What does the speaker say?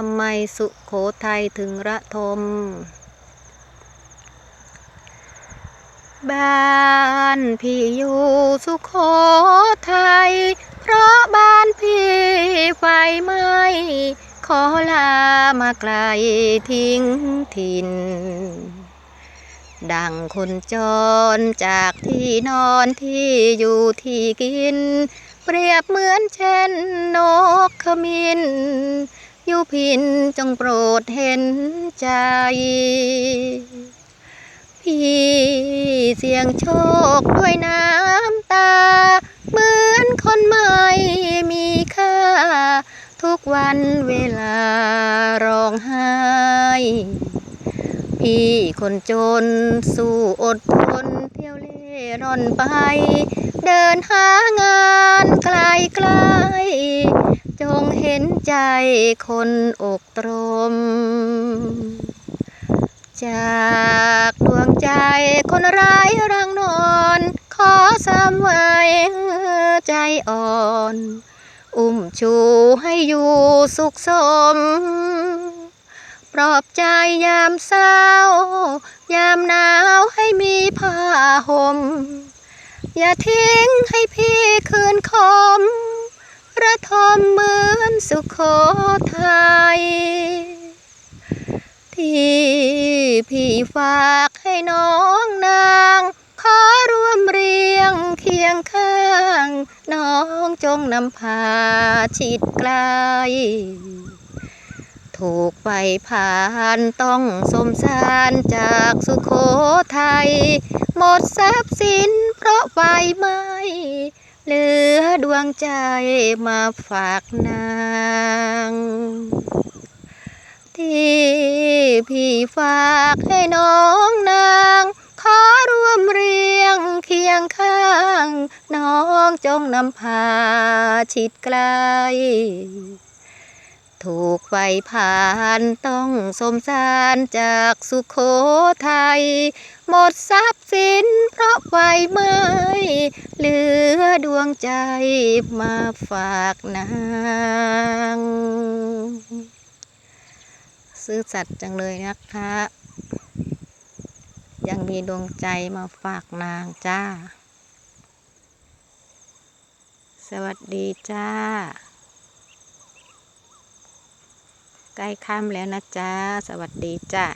ทำไมสุโขทัยถึงระทม บ้านพี่อยู่สุโขทัยเพราะบ้านพี่ไฟไหม้ขอลามาไกลทิ้งถิ่น ดังคนจรจากที่นอนที่อยู่ที่กิน เปรียบเหมือนเช่นนกขมิ้น ยูพินจงโปรดเห็นใจ พี่เสียงโชคด้วยน้ำตา เหมือนคนไม่มีค่า ทุกวันเวลาร้องไห้ พี่คนจนสู้อดทนเที่ยวเล่ร่อนไป เดินหางานไกลไกล จงเห็นใจคนอกตรม จากดวงใจคนร้ายรังนอน ขอสามไว้ใจอ่อน อุ้มชูให้อยู่สุขสม ปลอบใจยามเศร้า ยามหนาวให้มีผ้าห่มอย่าทิ้งให้พี่คืนค สุโขทัยที่พี่ฝากให้น้องนาง ขอร่วมเรียงเคียงข้าง น้องจงนำพาชิดไกล ถูกไฟผ่านต้องสมสารจากสุโขทัยหมดทรัพย์สินเพราะไฟไหม้ เหลือดวงใจมาฝากนาง ที่พี่ฝากให้น้องนาง ขอร่วมเรียงเคียงข้าง น้องจงนำพาชิดไกล ถูกไฟผ่านต้องสมสารจากสุโขทัยหมดทรัพย์สินเพราะไฟไหม้เหลือดวงใจมาฝากนางซื่อสัตย์จังเลยนะคะ ยังมีดวงใจมาฝากนางจ้า สวัสดีจ้า ใกล้ค่ำแล้วนะจ๊ะ สวัสดีจ้ะ